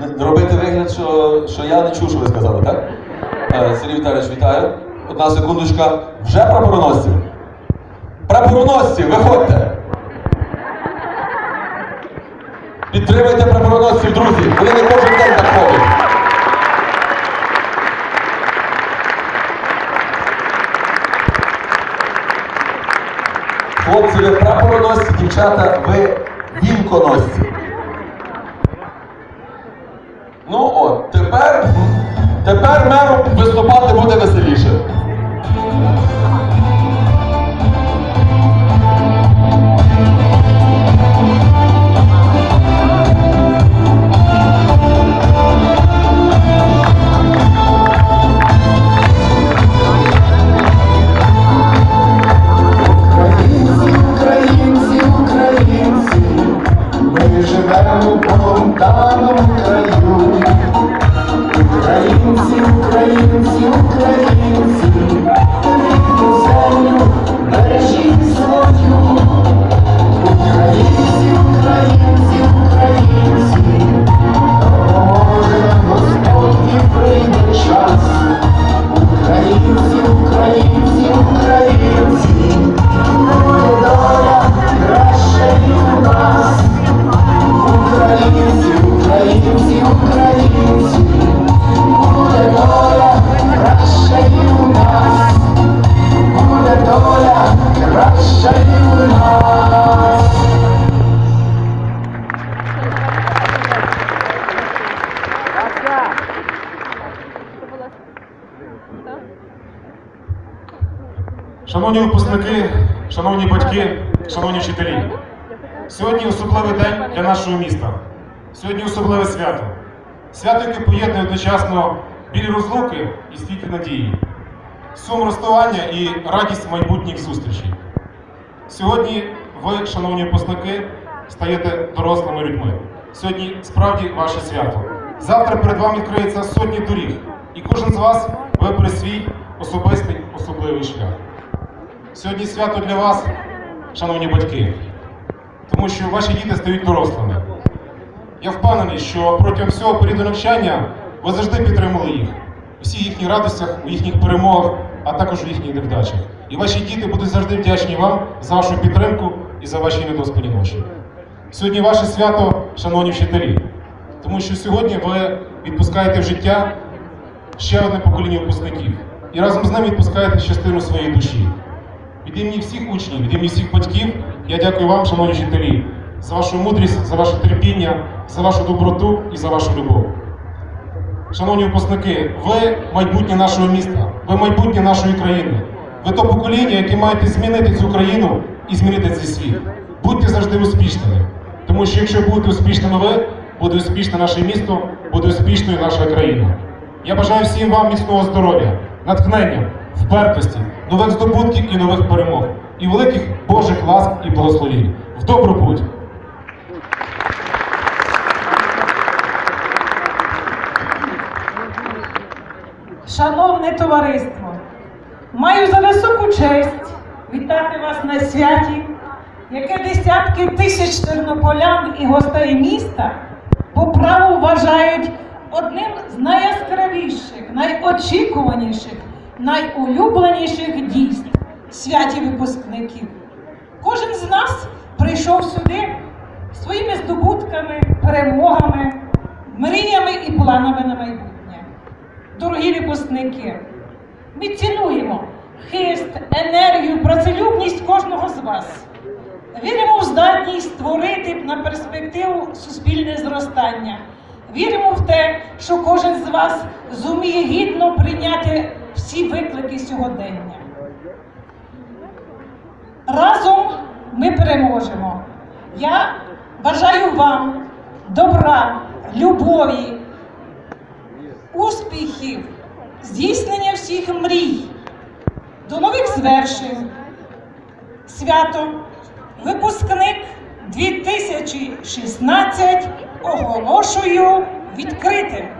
робити вигляд, що, що я не чув, що ви сказали, так? Е, Сергій Віталійович, вітаю. Одна секундочка. Вже прапороносці? Прапороносці, виходьте! Підтримайте прапороносців, друзі! Вони не кожен день так ходять. Хлопці, ви прапороносці, дівчата, ви вінконосці. тепер меру виступати Шановні випускники, шановні батьки, шановні вчителі, сьогодні особливий день для нашого міста. Сьогодні особливе свято. Свято, яке поєднує одночасно білі розлуки і світлі надії, сум розставання і радість майбутніх зустрічей. Сьогодні ви, шановні випускники, стаєте дорослими людьми. Сьогодні справді ваше свято. Завтра перед вами відкриється сотні доріг, і кожен з вас вибере свій особистий особливий шлях. Сьогодні свято для вас, шановні батьки, тому що ваші діти стають дорослими. Я впевнений, що протягом всього періоду навчання ви завжди підтримали їх у всіх їхніх радостях, у їхніх перемогах, а також у їхніх невдачах. І ваші діти будуть завжди вдячні вам за вашу підтримку і за ваші недоспані ночі. Сьогодні ваше свято, шановні вчителі, тому що сьогодні ви відпускаєте в життя ще одне покоління випускників і разом з ним відпускаєте частину своєї душі. Від імені всіх учнів, від імені всіх батьків, я дякую вам, шановні вчителі, за вашу мудрість, за ваше терпіння, за вашу доброту і за вашу любов. Шановні випускники, ви майбутнє нашого міста, ви майбутнє нашої країни. Ви то покоління, яке маєте змінити цю країну і змінити цей світ. Будьте завжди успішними. Тому що якщо будете успішними ви, буде успішне наше місто, буде успішною наша країна. Я бажаю всім вам міцного здоров'я, натхнення, впертості, нових здобутків і нових перемог, і великих Божих ласк і благословінь. В добру путь! Шановне товариство, маю за високу честь вітати вас на святі, яке десятки тисяч тернополян і гостей міста по праву вважають одним з найяскравіших, найочікуваніших, найулюбленіших дійств святі випускників. Кожен з нас прийшов сюди своїми здобутками, перемогами, мріями і планами на майбутнє. Дорогі випускники, ми цінуємо хист, енергію, працелюбність кожного з вас. Віримо в здатність створити на перспективу суспільне зростання. Віримо в те, що кожен з вас зуміє гідно прийняти всі виклики сьогодення. Разом ми переможемо. Я бажаю вам добра, любові, успіхів, здійснення всіх мрій, до нових звершень. Свято випускник 2016 оголошую відкритим.